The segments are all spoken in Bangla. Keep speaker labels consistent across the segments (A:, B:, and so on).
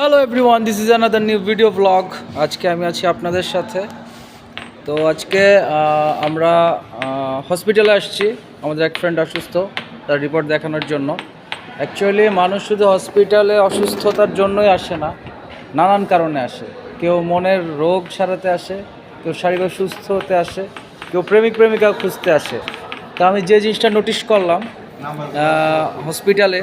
A: Hello everyone this is another new video blog আজকে আমি আছি আপনাদের সাথে। তো আজকে আমরা হসপিটালে আসছি। আমাদের এক ফ্রেন্ড অসুস্থ, তার রিপোর্ট দেখানোর জন্য। অ্যাকচুয়ালি মানুষ শুধু হসপিটালে অসুস্থতার জন্যই আসে না, নানান কারণে আসে। কেউ মনের রোগ সারাতে আসে, কেউ শারীরিক সুস্থ হতে আসে, কেউ প্রেমিক প্রেমিকা খুঁজতে আসে। তো আমি যে জিনিসটা নোটিশ করলাম হসপিটালে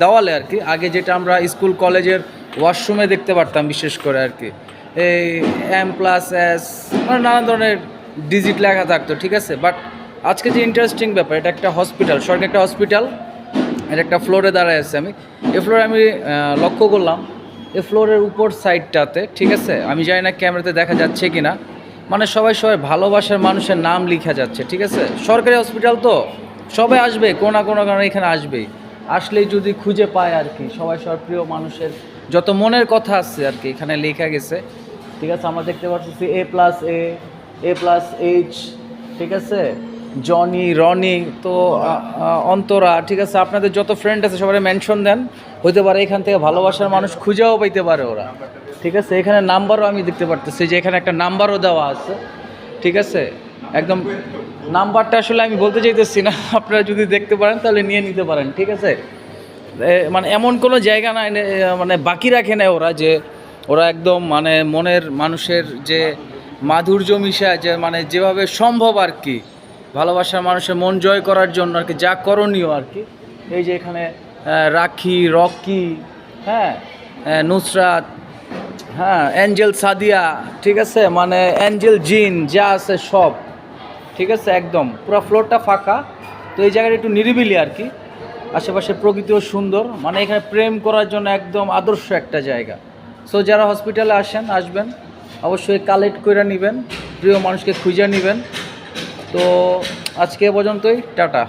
A: দেওয়ালে আর কি, আগে যেটা আমরা স্কুল কলেজের ওয়াশরুমে দেখতে পারতাম, বিশেষ করে আর কি। এই এম প্লাস এস মানে নানা ধরনের ডিজিট লেখা থাকতো, ঠিক আছে? বাট আজকে যে ইন্টারেস্টিং ব্যাপার, এটা একটা হসপিটাল সরকার একটা হসপিটাল এটা একটা ফ্লোরে দাঁড়ায় আছে আমি। এ ফ্লোরে আমি লক্ষ্য করলাম এ ফ্লোরের উপর সাইডটাতে ঠিক আছে? আমি জানি না ক্যামেরাতে দেখা যাচ্ছে কি না মানে সবাই সবাই ভালোবাসার মানুষের নাম লেখা যাচ্ছে, ঠিক আছে? সরকারি হসপিটাল তো, সবাই আসবে, কোনো না কোনো কারণে এখানে আসবেই। আসলেই যদি খুঁজে পায় আর কি, সবাই সবার প্রিয় মানুষের যত মনের কথা আছে আর কি, এখানে লেখা গেছে। ঠিক আছে, আমরা দেখতে পাচ্ছি A plus A A plus H ঠিক আছে? জনি রনি তো অন্তরা, ঠিক আছে? আপনাদের যত ফ্রেন্ড আছে সবাই মেনশন দেন। হইতে পারে এখান থেকে ভালোবাসার মানুষ খুঁজেও পাইতে পারে ওরা। ঠিক আছে? এখানে নাম্বারও আমি দেখতে পারতেছি যে এখানে একটা নাম্বারও দেওয়া আছে। ঠিক আছে? একদম নাম্বারটা আসলে আমি বলতে চাইতেছি না। আপনারা যদি দেখতে পারেন, তাহলে নিয়ে নিতে পারেন। ঠিক আছে? মানে এমন কোনো জায়গা না মানে বাকি রাখে না ওরা যে ওরা একদম মানে মনের মানুষের যে মাধুর্য মিশা যে মানে যেভাবে সম্ভব আর কি, ভালোবাসার মানুষের মন জয় করার জন্য আর কি, যা করণীয় আর কি। এই যে এখানে রাখি, রকি হ্যাঁ নুসরাত হ্যাঁ অ্যাঞ্জেল সাদিয়া, ঠিক আছে? মানে অ্যাঞ্জেল জিন, যা আছে সব, ঠিক আছে? একদম, পুরো ফ্লোরটা ফাঁকা। তো এই জায়গাটা একটু নিরিবিলি আর কি। আশেপাশে প্রকৃতিও সুন্দর। মানে এখানে প্রেম করার জন্য একদম আদর্শ একটা জায়গা। সো যারা হসপিটালে আসেন, আসবেন, অবশ্যই কালেক্ট করে নেবেন, প্রিয় মানুষকে খুঁজে নেবেন। তো আজকে পর্যন্তই, টাটা।